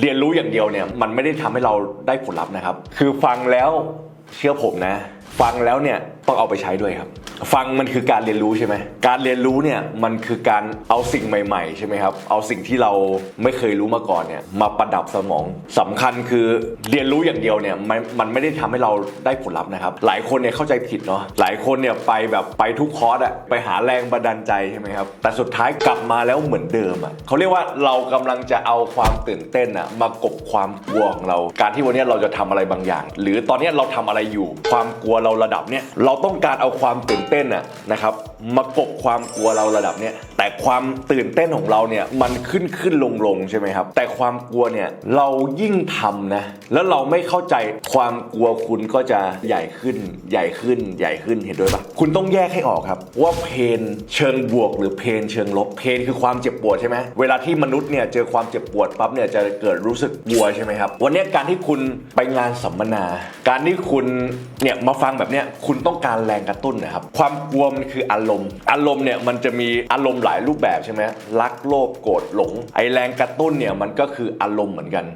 เรียนรู้อย่างเดียวเนี่ยมันไม่ได้ทำให้เราได้ผลลัพธ์นะครับ คือฟังแล้วเชื่อผมนะ ฟังแล้วเนี่ยต้องเอาไปใช้ด้วยครับ ฟังมันคือการเรียนรู้ใช่ไหมการเรียนรู้เนี่ยมันคือการเอาสิ่งใหม่ ๆ ใช่ไหมครับ เอาสิ่งที่เราไม่เคยรู้มาก่อนเนี่ยมาประดับสมองสำคัญคือเรียนรู้อย่างเดียวเนี่ยมันมันไม่ได้ทำให้เราได้ผลลัพธ์นะครับ หลายคนเนี่ยเข้าใจผิดเนาะหลายคนเนี่ยไปแบบไปทุกคอร์สอะไปหาแรงบันดาลใจใช่ไหมครับแต่สุดท้ายกลับมาแล้วเหมือนเดิมอะเขาเรียกว่าเรากำลังจะเอาความตื่นเต้นอะมากบความกลัวของเรา การที่วันนี้เราจะทำอะไรบางอย่าง หรือตอนนี้เราทำอะไรอยู่ ความกลัวเราระดับเนี้ยเราต้องการเอาความตื่นเต้นอะนะครับ มากบความกลัวเราระดับเนี้ยแต่ความตื่นเต้นของเราเนี่ยมันขึ้นขึ้นลงลงใช่ไหมครับ แต่ความกลัวเนี่ยเรายิ่งทำนะแล้วเราไม่เข้าใจความกลัวคุณก็จะใหญ่ขึ้น ใหญ่ขึ้นใหญ่ขึ้นเห็นด้วยปะคุณต้องแยกให้ออกครับ ว่าเพนเชิงบวกหรือเพนเชิงลบเพนคือความเจ็บปวดใช่ไหมเวลาที่มนุษย์เนี่ยเจอความเจ็บปวดปั๊บเนี่ยจะเกิดรู้สึกกลัวใช่ไหมครับวันนี้การที่คุณไปงานสัมมนา การที่คุณเนี่ยมาฟังแบบเนี้ยคุณต้องการแรงกระตุ้นนะครับความกลัวมันคืออารมณ์ารมณ์ อารมณ์เนี่ยมันจะมีอารมณ์หลายรูปแบบใช่ไหมรักโลภโกรธหลง ไอแรงกระตุ้นเนี่ยมันก็คืออารมณ์เหมือนกัน